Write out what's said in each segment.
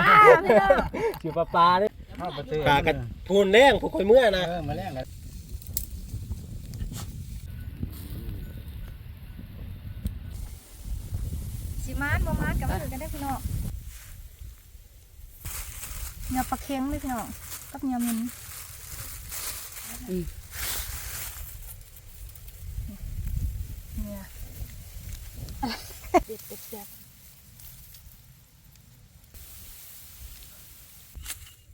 ป้าพี่น้องอยู่ปลาปลาเนี่ยเข้าไปซื้อปลากันพูนแรงพวกคนเมื่อนะเออมาแรงแล้วสิมานบ่มานกับมือกันได้อพี่น้องเนื้อปลาเค็งเลยพี่น้องกับเนื้อมินเนี่ยเด็ดเด็ดเด็ด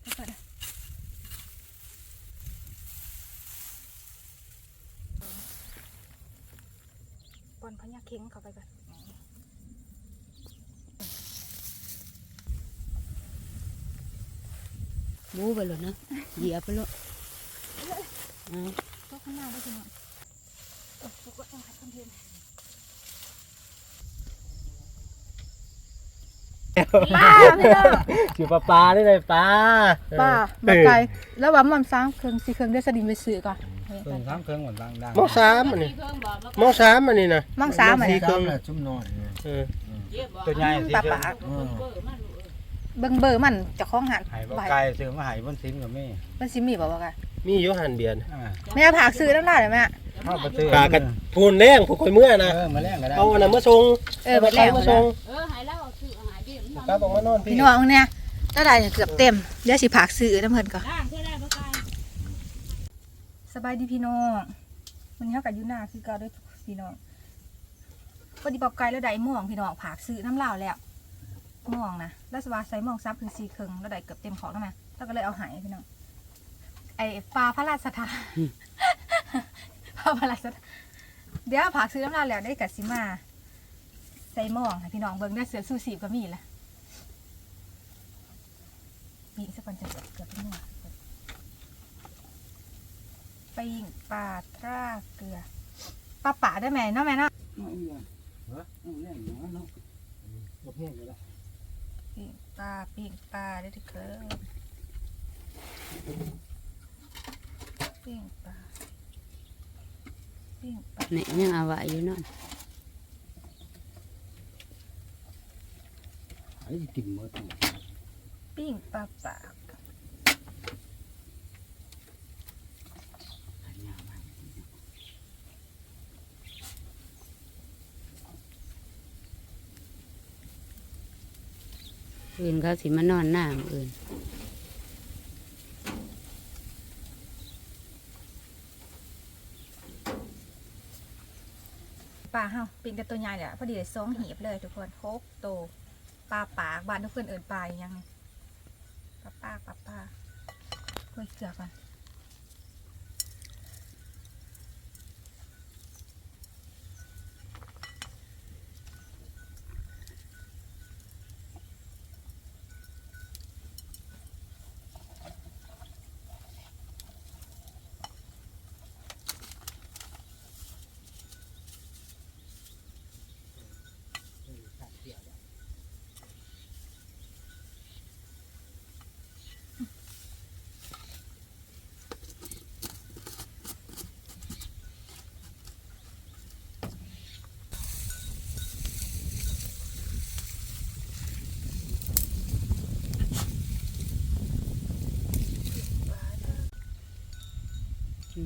เอาก่อนนะป อนพญาเค็งเข้าไปก่อนบูไปเลยนะเหยียบไปเลยเอาก็ข้างหน้าได้จริงอะโอ้โหก็ต้องขัดคอนเทนต์ป้าพี่น้องอยู่ปลาปลาได้เลยปลาป้าเอบักอไก่แล้วว่ามันซ้ำเครื่องสีเครื่องได้สดิมไปซื้อก่อน เครื่องสามเครื่องหมดดังดังมองสามอันนี้มองสามอันนี้นะมั่งซ้ำอะสี่เนี่ยเครื่องน่ะชุ่มนอนเนี่ยเออตัวใหญ่สิปลาปากเออเบิ่งเบอร์มันเจะคล้าของหันหายบ่ไกลซื้อมาหายบนซิมกับแม่มันสิมีบ่บ่กะมีอยู่หันเบียนอ่าแม่เอาผักซื้อน้ำลายเลยแม่เข้าไปซื้อปลากันพูนแรงพวกคนเมื่อนะเออมาแรงก็ได้เอาอันนั้นมาส่งเออบัดแล้วมาส่งเออหายแล้วซื้ออาหารเบี้ยมันกลับออกมานอนพี่พี่น้องเนี่ยถ้าได้เนี่ยเกือบเต็มเดี๋ยวสิผักซื้อน้ำเพิ่นก่อน ล่างเพื่อได้บ่ไกล สบายดีพี่น้องวันนี้เฮากับยูนาคือเกาด้วยพี่น้องพอดีบอกไกลแล้วได้หม่วงพี่น้องผักซื้อน้ำเหล้าแล้วหม่วงนะแล้วสบายใส่หม่วงซับถึงสี่ครึ่งแล้วได้เกือบเต็มของแล้วนะแล้วก็เลยเอาหายพี่น้องไอ้ปลาพระราชทานปลาพระราชทานเดี๋ยวผักซื้อน้ำเหล้าแล้วได้กัดซิมาใส่หม่วงพี่น้องเบิ่งได้เสือสู้สีก็มีละมีสักคนจะเกือบเป็นม่วง ปิ้งปลาตราเกลือปลาป่าได้ไหมเนาะแม่เนาะเอาอีกอะเฮ้ยเอาแรงอย่างนั้นเนาะบ่แพงอยู่แล้วปิ้งปลาปิ้งปลาได้ทุกคนปิ้งปลาปิ้งปลาเนี่ยยังเอาไว้อยู่เนั่นไอ้กินหมดเนี่ยปิ้งปลาปาก อื่นเขาสิมานอนหน้ามืออื่นปลาเฮาปิงแต่ตัวใหญ่เนี่ยพอดีเลยสองหีบเลยทุกคนโคกโตปลาปากบ้านทุกคนเอินปลาอย่างนี้ปลาปากปลาปากเฮ้ยเกลือก่อน มี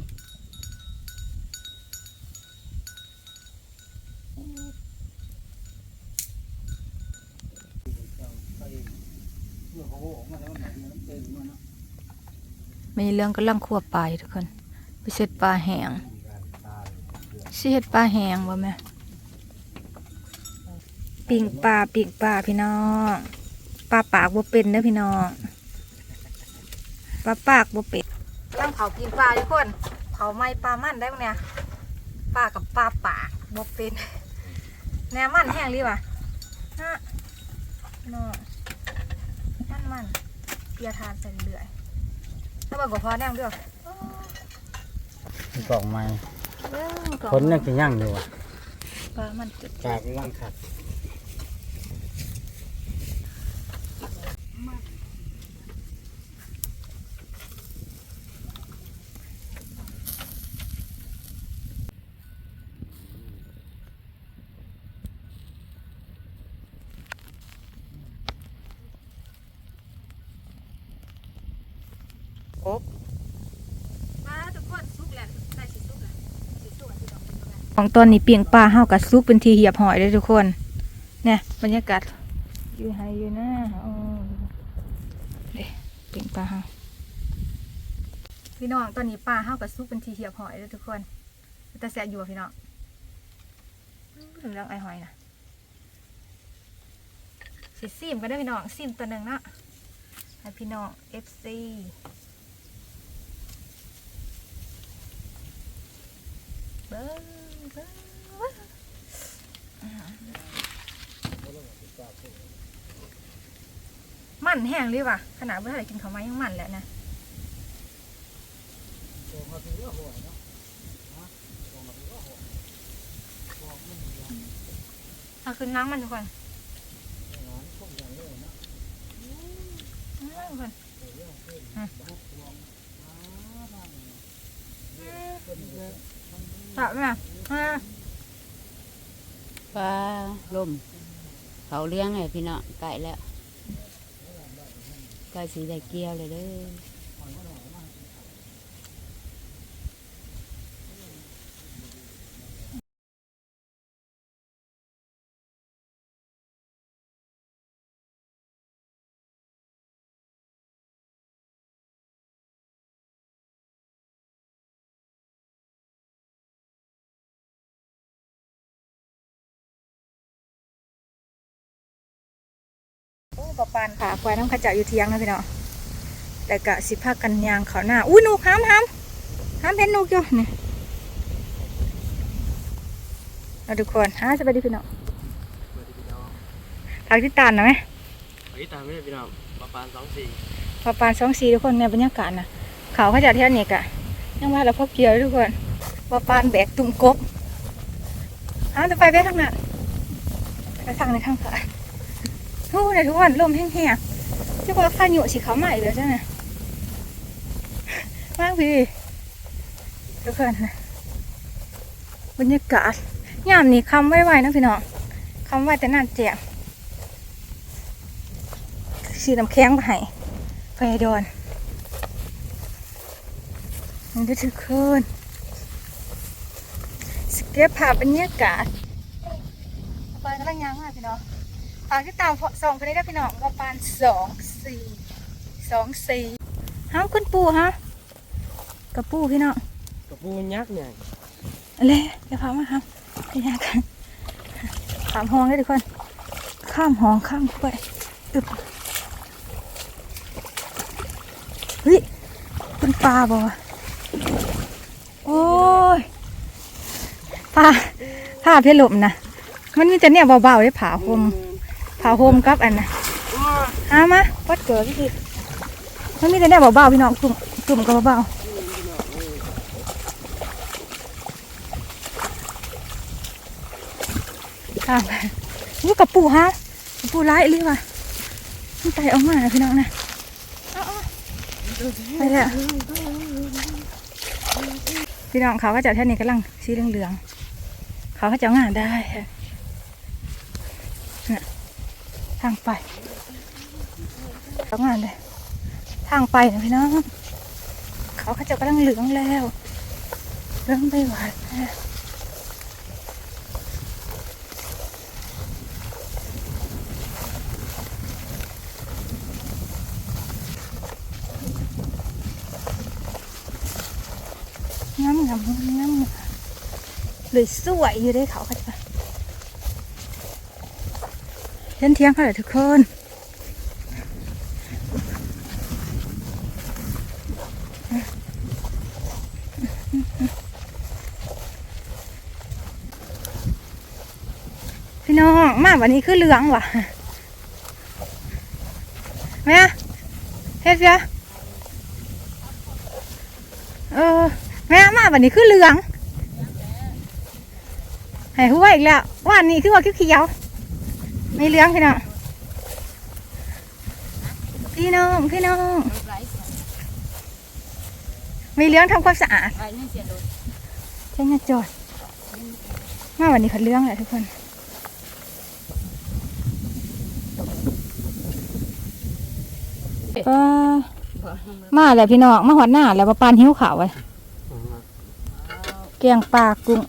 เรื่องกำลังคั่วปลาอยู่ทุกคน ไปเสร็จปลาแห้งสิเฮ็ดปลาแห้งบ่แม่ปิ้งปลาปิ้งปลาพี่น้องปลาปากบ่เป็นเด้อพี่น้องปลาปากบ่เป็นกำลังเผากินปลาทุกคน เผาไหม้ปลามันได้บ่เนี่ยปลากับปลาปากบ่เป็นแหนมมันแห้งหรือวะฮะพี่น้องมันมันเปียทานใส่เรื่อยถ้าเบิ่งก็พอแน่งเด้อกล่องใหม่เด้อก่อคนยังสิย่างอยู่อะปลามันจุดปากล่างขัด กบ มาทุกคนซุกแหละใส่สิซุกแหละสิซุกอะพี่น้องเป็นยังไง ของตอนนี้เปียงปลาเฮากับซุกเป็นทีเหียบหอยเลยทุกคนเนี่ยบรรยากาศอยู่ไฮอยู่นะโอ้เด้เปียงปลาเฮาพี่น้องตอนนี้ปลาเฮากับซุกเป็นทีเหียบหอยเลยทุกคนแต่แสบอยู่พี่น้องถึงเรื่องไอหอยนะสิซิมกันได้พี่น้องซิมตัวหนึ่งนะให้พี่น้องเบิ้งเบิ้งเบิ้ง มันแห้งเลยว่ะขนาดเมื่อไรกินเขาไม้ยังมันแหละนะเอาขึ้นล้างมันทุกคนทุกคนจับไหม อะอ่าปลาลมเขาเลี้ยงไงพี่น้องไก่แล้วไก่สีแดงเกี้ยวเลยเด้อ อ้ปะปานค่ะควายน้ำขาวเจ้าอยู่เทียงนะพี่น้องแต่กะสิพากันยางเขาหน้าอุ้ยหนูห้ามห้ามห้ามเห็นหนูอยู่นี่เอาทุกคนฮะสวัสดีพี่น้องทางที่ตานนะไหมไปตามไม่ได้พี่น้องประปานสองสี่ปะปานสองสีทุกคนในบรรยากาศนะเขาเขาเจะเที่ยวนี่กะยังว่าเราพบเกี่ยวทุกคนปะปานแบกตุ่มกบฮะจะไปไปทางนั้นไปทางในข้างซ้าย โอ้ในทุกวันลมแห้งๆเจ้าว่าฟ้าหยุสีขาวใหม่เลยจ้ะเนี่ยมากพี่ทุกคนนะบรรยากาศยามนี้คำไว้ๆนะพี่น้องคำไว้แต่นั่นเจียสีน้ำแข็งมาให้ไฟดอนมันจะทุกคนสเก็ตภาพบรรยากาศไปกำลังยางมากพี่น้อง ฝากที่ตามสองคนนี้ได้พี่น้องประมาณสองสี่สองสี่ห้ามคุณปูฮะกับปูพี่น้องกระปูยักษ์เนี่ยอะไรอย่าพามาครับอย่ากันขามห้องได้ทุกคน ข้ามห้องข้ามไปอึบเฮ้ยคุณปลาบ่วะโอ้ยปลาผ้าเพลมนะมันมีแต่เนี่ยเบาๆได้ผาห่ม ผาห่มกับอันนะหามาวัดเกิดพี่มันมีแต่เนี่ยเบาๆพี่น้องตุ่มตุ่มกับเบาๆข้ามไปอู้กับปูฮะกับปูร้ายเลยว่ะมันใจออกมานะพี่น้องนะไปแล้วพี่น้องเขาก็จะแท่นี้กำลังสีเหลืองๆเขาก็จะอางานได้ ทางไปทำงานเลยทางไปนะพี่น้อง เขาเขาจะกำลังเหลืองแล้วเริ่มไม่ไหวแล้วงามงามงามเลยสวยอยู่ได้เขาเขาจะ เที่ยงเที่ยงค่ะทุกคนพี่น้องมาวันนี้คือเหลืองว่ะแม่เฮ็ดเสียเออแม่มาวันนี้คือเหลืองให้หัวอีกแล้ววันนี้คือว่าเขียว ไม่เลี้ยงพี่น้องพี่น้องพี่น้องไม่เลี้ยงทำความสะอาดไอ้นี่เสียโดนใช่ไหมจอดมาวันนี้เขาเลี้ยงแหละทุกคนก็มาแล้วพี่น้องมาหอดหน้าแล้วปลาปานหิ้วขาวไว้แกงปลากุ้ง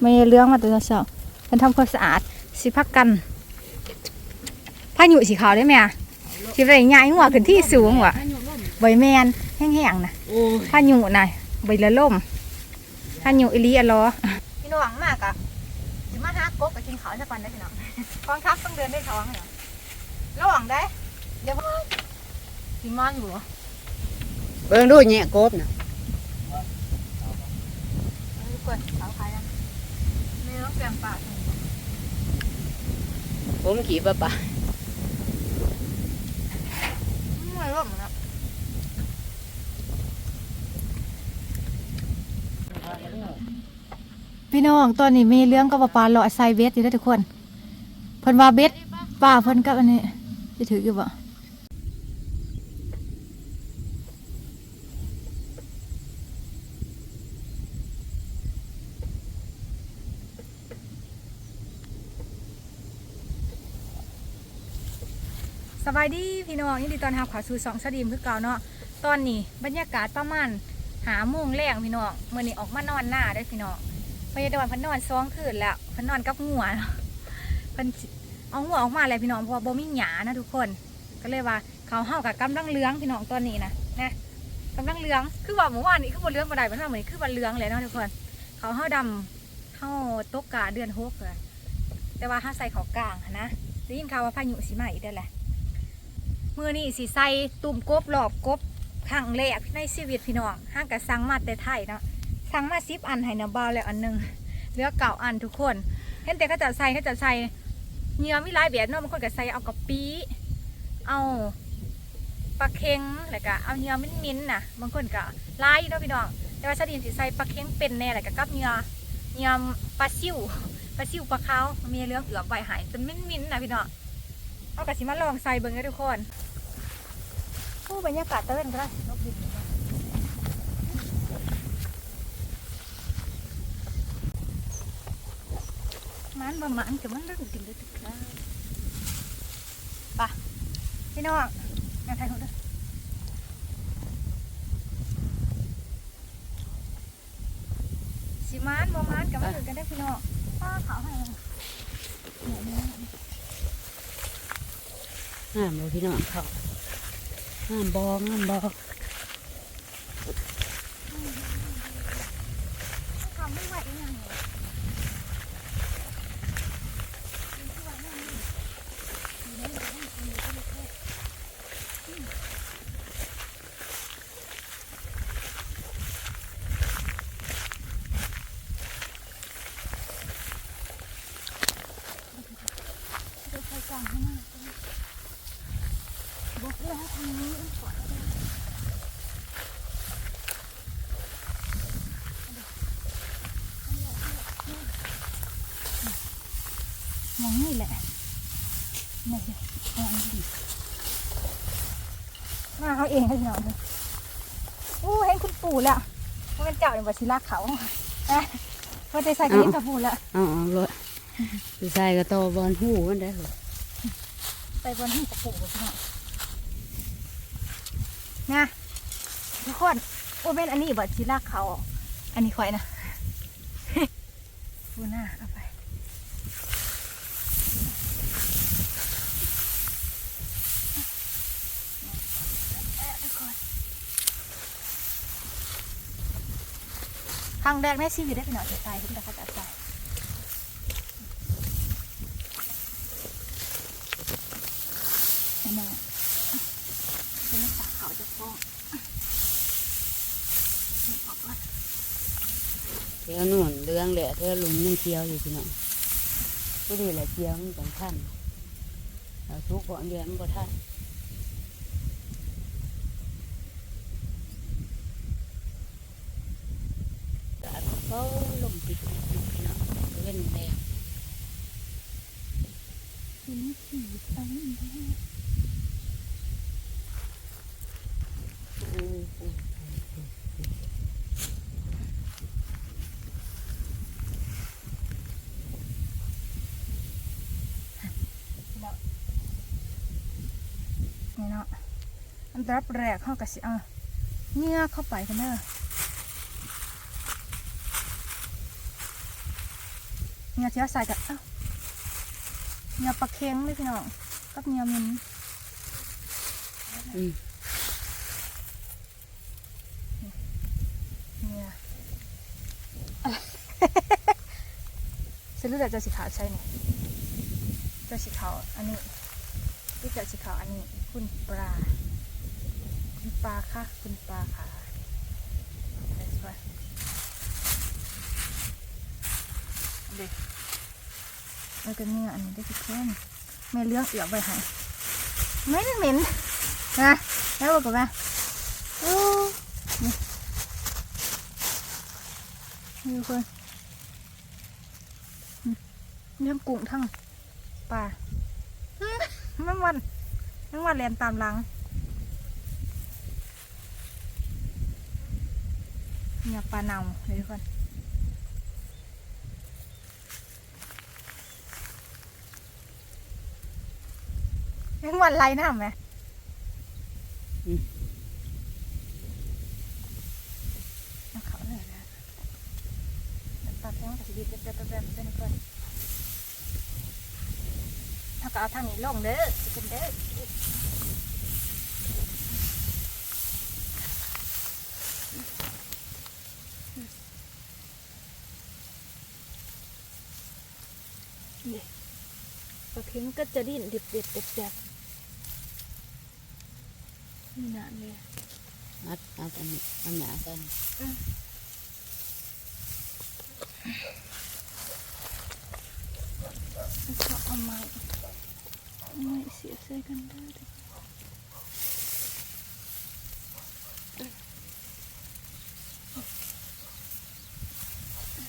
ไม่เลี้ยงมาแต่เช้าเพิ่นทำความสะอาดสิพักกัน ผ้าหยุสีขาวได้ไหมอะสิไปใหญ่หัวขึ้นที่สูงว่ะใบแมนแห้งๆนะโอ้ยผ้าหยุน่ะใบละล่มผ้าหยุอีหลีอะลอพี่น้องมากอะสิมาหากบไปกินข้าวซะก่อนได้พี่น้องกองทัพต้องเดินด้วยท้องเหรอระหว่างได้เดี๋ยวกินมันอยู่เหรอเบิ่งดูแ nhẹ กบน่ะทุกคนเอาใครนะไม่ต้องเปลี่ยนปากผมขี่ปะปะ ไม่ร่วมนะพี่น้องตอนนี้มีเรื่องกับปลาเลาะไซเบสอยู่แล้วทุกคนเพิ่นว่าเบสป้าเพิ่นกับอันนี้จะถืออยู่บ่ บายดีพี่น้องยินดีตอนรับข้าวสู่สองสดีมคือเก่าเนาะตอนนี้บรรยากาศประมาณหาโมงแรงพี่น้องเมื่อนี้ออกมานอนหน้าได้พี่น้องพยาดอนพันนอนซ้องคืนแล้วพันนอนกับหัวพันเอาหัวออกมาเลยพี่น้องเพราะบ่มีหยานะทุกคน ก็เลยว่าเขาเฮากับกำลังเลื้องพี่น้องตอนนี้นะนะกำลังเลื้องคือว่าเมื่อวานนี้คือบ่เลื้องบ่ได้มันว่าเหมือนคือบ่เลื้องเลยเนาะทุกคน เขาเฮาดำเฮาตกกาเดือนหกเลยแต่ว่าเฮาใส่เขากลางนะได้ยินข่าวว่าพายุสิมาอีกได้อแหละ มือนี่สิใส่ตุ่มกบหลอบกบครั้งแรกในชีวิตพี่น้องห้างกับสั่งมาแต่ไทยเนาะสั่งมาซิบอันให้นาะเบาแล้วอันหนึงเหลือเก่าอันทุกคนเห็นแต่เขาจะใส่เขาจะใส่เนื้อมีหลายแบบเนาะบางคนก็ใส่เอากะปิเอาปลาเค็งแล้วก็เอาเนื้อมิ้นๆน่ะบางคนก็หลายอยู่เนาะพี่น้องแต่ว่าชาดินสิใส่ปลาเค็งเป็นแน่แหละก็กับเนื้อเนื้อปลาซิวปลาซิวปลาเขามีเรื่องเอือบใบหายจนมิ้นๆน่ะพี่น้องเอากระสิมาลองใส่เบิ่งกันทุกคน โอ้บรรยากาศเต้นก็ได้นกบินมันบ่มันแต่มันเรื่องกินได้ทุกครั้งไปะพี่น้องงานไทยเขาด้วยสิมานบ่มันกับมันอื่นกันได้พี่น้องป้าขาวให้มันเนี่ยเนี่ยห้ามบ่พี่น้องเขา ห้ามบ่ห้ามบ่ทำไม่ไหวเองยังไง บอกแล้วทางนี้ขอได้มองนี่แหละไม่ใช่มองดีมา เขาเองให้พี่น้องอู้เห็นคุณปู่แล้วว่าเป็นเจ้าในวัดศิลาเขาเอ๊ะพอได้ใส่กระดิ่งกับปู่แล้วอาเอาเลยสิใส่กระโตบอลหูมันได้หรอไปบนที่กับปู่กับพี่น้องนะทุกคนโอ้เป็นอันนี้บัดศิลาเขาอันนี้ข่อยนะปูหน้าเอาไป ค รั้งแรกในชีวิตได้เป็นหน่อยใจขึ้นแต่เขาจะใจไอ้แม่เป็นนักษาเขาจะฟ้องเที่ยวนู่นเรื่องแหละเทียวลุงยังเที่ยวอยู่พี่น้องก็ดีแหละเที่ยวมันสำคัญเราทุกข์ก่อนเดียวมันก็ทัน เขาลมติดพี่น้องเว้นแดงทีนี้ขี่ไปอู้หูนี่เนาะอันดับแรกเขาก็สิเอาเนื้อเข้าไปกันเด้อ เนื้อที่เราใส่กับเอ้าเนื้อปลาเค็งเลยพี่น้องกับเนื้อมินอืมเนื้อฉันรู้แต่จะสีขาวใช่ไหมจะสีขาวอันนี้ที่จะสีขาวอันนี้คุณปลาคุณปลาค่ะ คุณปลาค่ะเด็ดไป เด็กแล้วก็เนี่ยอันนี้ได้ทุกคนแม่เลี้ยงเสียบไปให้ไม่ได้เหม็นนะแล้วบอกกับแม่โอ้นี่นี่ทุกคนอืมนี่ทั้งกุ้งทั้งปลาอืมแม่งวันแม่งวันแลนตามหลังเนี่ยปลาเนาเลยทุกคน วันไรน้ำไหมอืมเอาเขาเลยนะปลาแข้งกับสีดีแบบแบบแบบแบบนี้ก่อนถ้าก็เอาทางนี้ลงเด้อสิเป็นเด้อนี่ปลาเค็งก็จะดิ้นดิบดิบดิบดิบ นี่นานเลยอัดเอาอันนี้อันหยากันแล้วก็เอาไม้เอาไม้เสียบใส่กันได้ดิ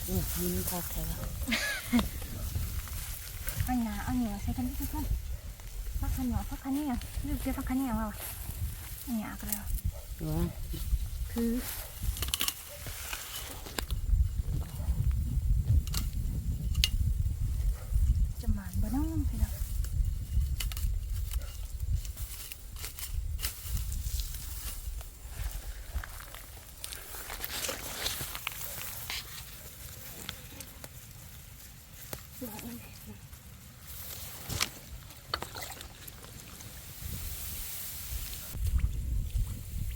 อู้มินคักแท้วะเอาหนาเอาเหนียวใส่กันทุกคนพักขันหยอพักขันเนี่ยเรียกเรียกพักขันเนี่ยมาวะเอา หนากันแล้วว่าคือจะหมานบ่น้องพี่น้อง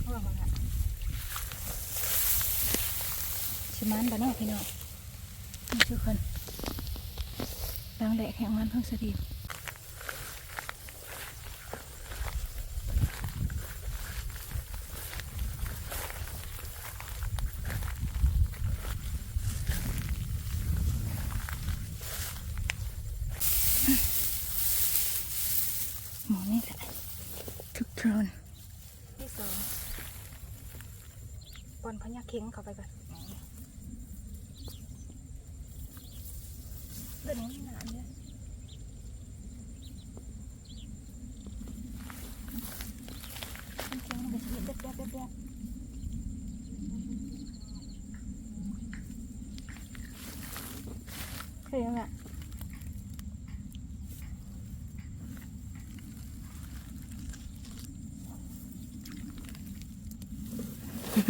เอาละ ชิ มันบ้านนอกพี่น้องนี่คือคนดังแหลกแห่งมันเพิ่งสดีหมอนี่แหละทุกทรนที่สองปอนพญาเค้งเข้าไปก่อน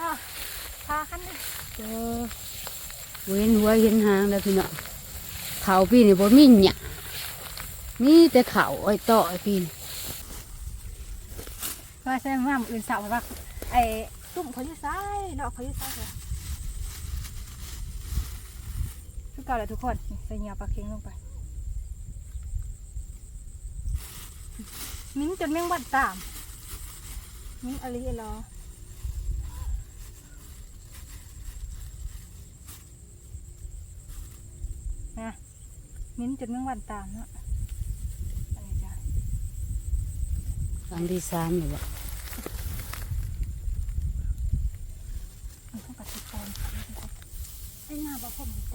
เดี๋ยวพาคันเลยเจ้าเว้นหัวเห็นหางแล้วพี่น้องเขาพี่นี่บ่มีหยะมีแต่เขาไอ้ต่อไอ้พี่นี่ว่าใช่ว่ามืออื่นสาวว่าไอ้ตุ่มเขาอยู่ซ้ายดอกเขาอยู่ซ้ายเลยทุกเก่าเลยทุกคนใส่เหนียวปลาเค็งลงไปมิ้นจนแมงวันตาม มิ้นอะไรรอ นะมิ้นจนเมื่วันตามเนาะอันลังที่สามอยู่บ่มันต้องกัดติดตามไอ้หน้าบ่ผมใจ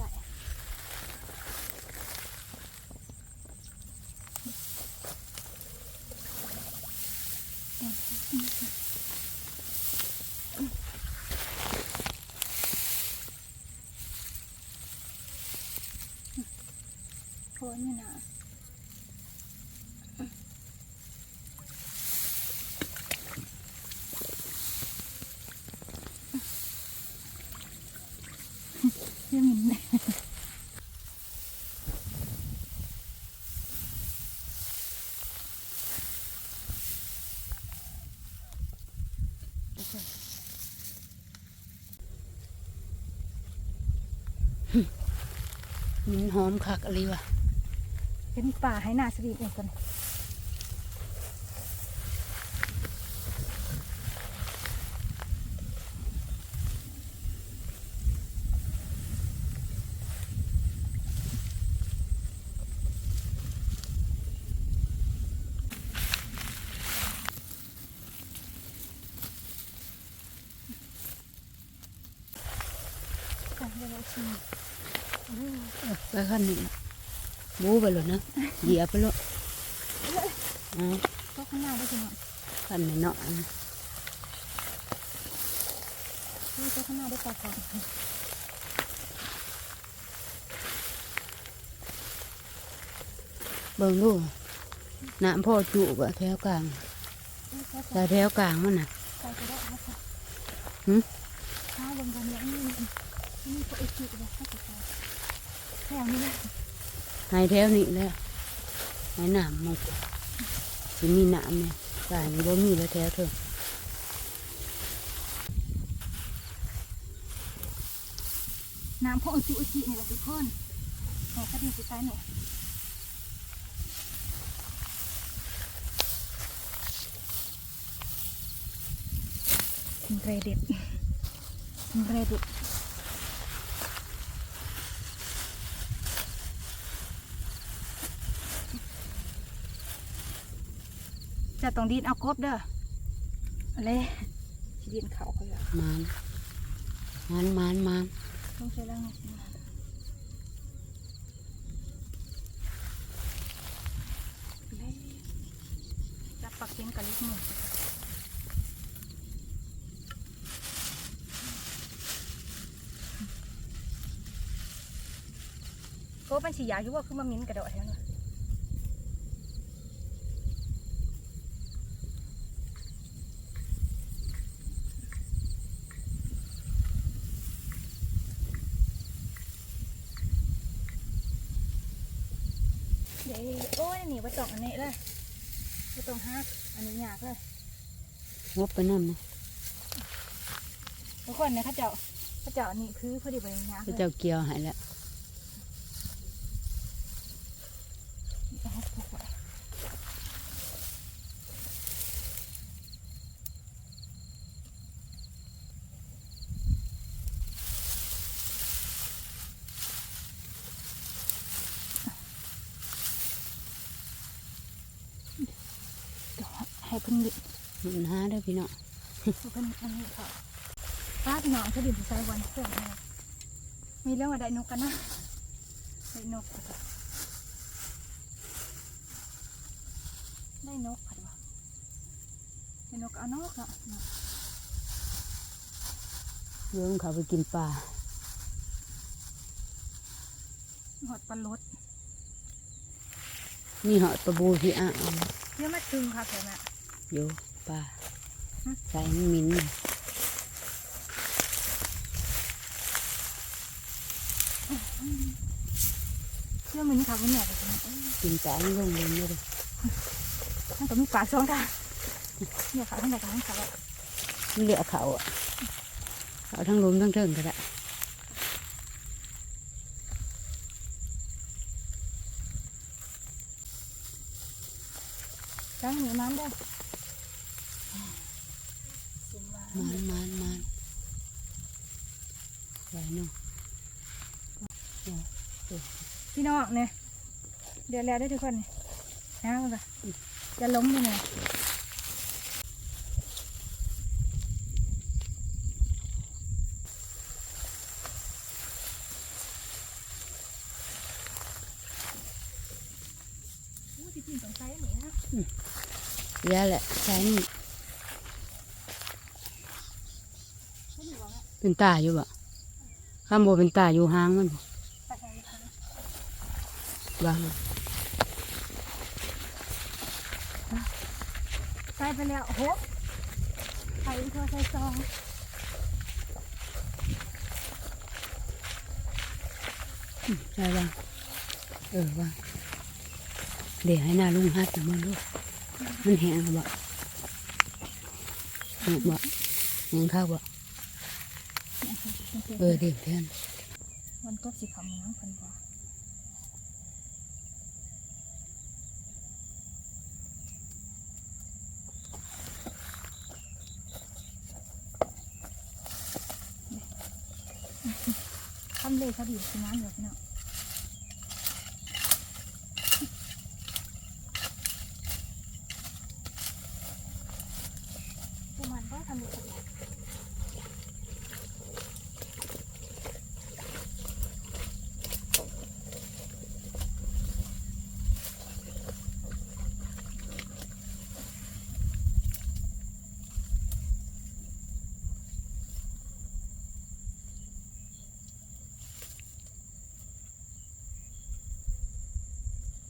มันหอมคักอะไรวะเป็นป่าให้หน้าสวีทเองก่อนอะเดี๋ยวเราชิม ไป ขั้นนี้บูไปเลยนะเหยียบไปเลยเอาโต๊ะข้างหน้าได้สิหน่อขั้นไม่เนาะนี่โต๊ะข้างหน้าได้ปลาทองเบิ่งดูน้ำพ่อจุบะแถวกลางแต่แถวกลางมันน่ะใส่ไปได้แล้วค่ะหึข้าวลงกันแล้วนี่นี่ก็ไอ้จิ๋วเลยข้าว แถวนี้เลยให้แถวนี้แหล้วให้น้ำหมดสิมีน้ำเนี่ยกลางนี่บ่มีแล้วแถวเถอะน้ำพวกอุจุอุจินี่แหละทุกคนแหมคดีสุดท้ายเนี่ยเรเด็ดเรเด็ด จะต้องดีนเอากบเด้ออะไรสิดีนเขาเขาแล้วมานมานมานมานต้องใช้แรงจับปักเข็มกับลิกมือโก้เป็นสียาอยู่ว่าคือมามิ้นกระโดดแทนวะเดี๋ยวโอ้ยหนี ไปตองอันนี้เลยไปตองฮักอันนี้ยากเลยงบไปนั่นนะทุกคนเนี่ยเข้าเจ้าเข้าเจ้านี่คือพอดีบริญญากพระเลยเจ้าเกี่ยวให้แล้ว เอาให้ถูกไว้เดี๋ยว ให้เพิ่นดิมันหาได้อพี่น้องเพิ่นอันนี้ค่ะป้าพี่น้องเขาดื่มใส่วันเสื้อมามีเรื่องว่าได้นกกันนะได้นกค่ะได้นกค่ะวะได้นกเอานกเนาะเดี๋ยวมันเขาไปกินปลาหอดปลาลดนี่เหาะปลาบูพี่อะเยอะมากจึงค่ะแถม อะอยู่ปลาฮะใส่มันมินเชื่อมันนี่ค่ะคุณแม่เลยนะกินปลาไม่ลงเลยเลยมันก็มีปลาสองค่ะเนี่ยค่ะทั้งใดกับทั้งขาไม่เหลือเขาอะเขาทั้งลุมทั้งเทิงก็ได้ทั้งหนีมันได้ อกเนี่ยเดี๋ยวแล้วได้ทุกคนนี่นะมันก็จะล้มอยู่เนี่ยเยอะแหละใช้นี่เป็นตาอยู่บ่ข้ามโบเป็นตาอยู่ห้างมันบ่ วางใส่ไปแล้วโอ้โหใส่เพื่อใส่ซองใช่วางเออวางเดี๋ยวให้หน้าลุงฮัดมันลูกมันแห้งบ่แห้งบ่แห้งข้าวบ่เออเดี๋ยวเพื่อนมันก็สิขำน้ำพันกว่า เลยเขาดีสิน้ำเดี๋ยวพี่น้องประมาณก็ทำเลยเขาดี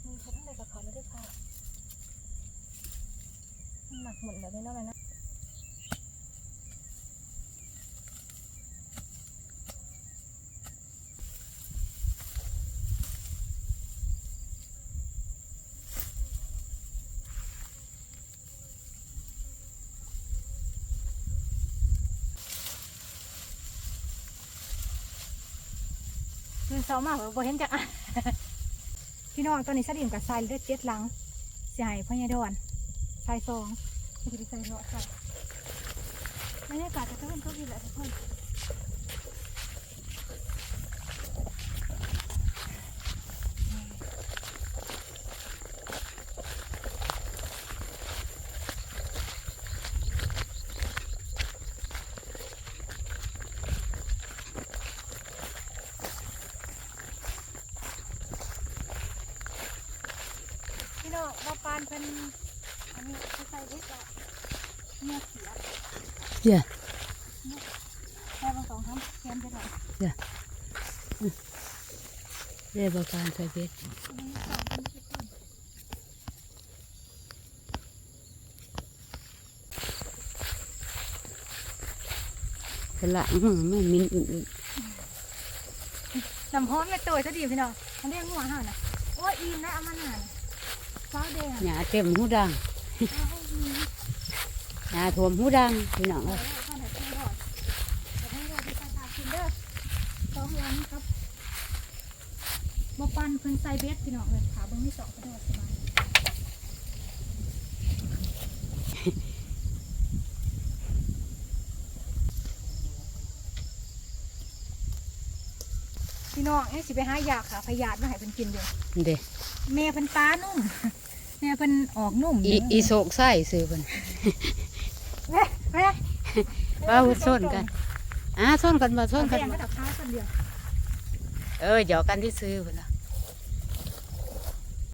มีเขาทั้งใดกับเขาแล้วด้วยค่ะมัน หนักหมดแล้วด้วยนะมันนะเงินเสามากบ่เห็นจักอะพี่น้องตอนนี้สดิ่มกับทรายเลือดเจ็ดหลังเสียหายพญาดอนทรายซอง จะใช่ใส่เนาะใส่บรรยากาศจะเพิ่มก็ดีแหละทุกคนพี่น้องมาปานเป็นอันนี้เขาใส่เล็กอะเนี่ยเสีย เจ้า แค่บางสองคำแค่ไปหน่อย เรียบการใส่เพชรอันนี้สละไม่มินอื่นน้ำหอมไม่ตัวซะดีพี่น้องอันนี้หัวห่านะโอ้ยอีนนะเอามาหน่าน่ะฟ้าแดงหญ้าเต็มหูดังห้ดีหญ้าท่วมหูดังพี่น้องเอ ส่เบสพี่น้องเลยขาเบิ้งที่สองก็ได้สบายพี่น้องเอ้ยสิไปหายาค่ะพยาธิมาให้เพิ่นกินอยู่เด้แม่เพิ่นปลานุ่มแม่เพิ่นออกนุ่มอีอีโศกไส้ซื้อเพิ่นเว้ยเว้ยว่าวุ้นส้นกันอ่าส้นกันมาส้นกันแดงบ่ก็ดับข้าวคนเดียว เออหยอกกันที่ซื้อเพิ่นล่ะ